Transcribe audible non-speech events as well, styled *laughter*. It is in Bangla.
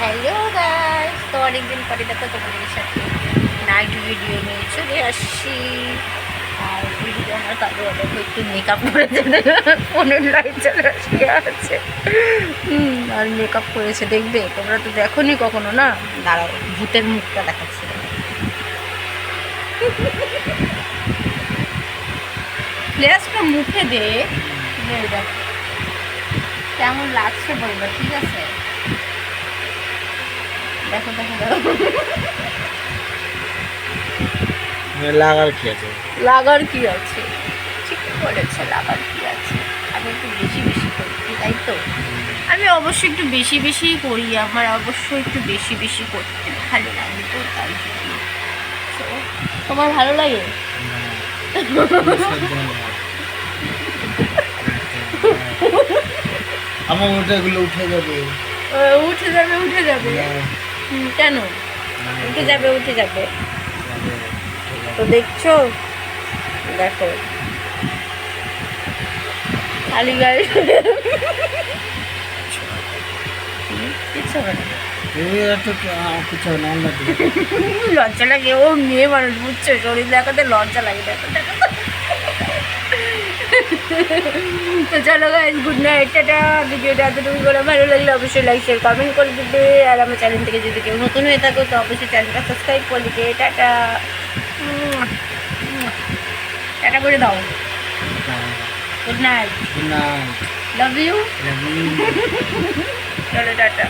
হ্যালো গাইস, তো অনেকদিন পরে দেখো তোমাদের সাথে নাইট ভিডিও নিয়ে চলে আসছি। আর ভিডিও আমার কালো দেখো একটু মেকআপ করেছে ফোনের লাইট চলে আসে আছে? আর মেকআপ করেছে, দেখবে? তোমরা তো দেখোনি কখনো, না? দাঁড়াও, ভূতের মুখটা দেখাচ্ছি। ফ্লেসটা মুখে দে। দেখ, কেমন লাগছে বলব, ঠিক আছে? দেখো দেখো দেখো লাগার কি আছে? লাগার কি আছে? ঠিক করেছে লাগার কি আছে? আমি একটু বেশি বেশি করি তাই তো? আমি অবশ্যই একটু বেশি বেশিই করি আমার অবশ্যই একটু বেশি বেশি করতে ভালো লাগে তো তাই জন্য। তোমার ভালো লাগে? আমার ওটা এগুলো উঠে যাবে। উঠে যাবে উঠে যাবে। কেন? উঠে যাবে উঠে যাবে। তো দেখছ? দেখো। খালি গাড়ি। লজ্জা লাগে। ও মেয়ে মানুষ বুঝছ? শরীর দেখাতে লজ্জা লাগে। দেখো দেখো। তো চলো গাইজ গুড নাইট টাটা। ভিডিওটা এতটুকু করে ভালো লাগলে অবশ্যই লাইক শেয়ার কমেন্ট করে দিবে। আর আমার চ্যানেল থেকে যদি কেউ নতুন হয়ে থাকো তো অবশ্যই চ্যানেলটা সাবস্ক্রাইব করে দিবে। টাটা। টাটা করে দাও। Good night Good night. Love you Love you. *laughs* চলো টাটা।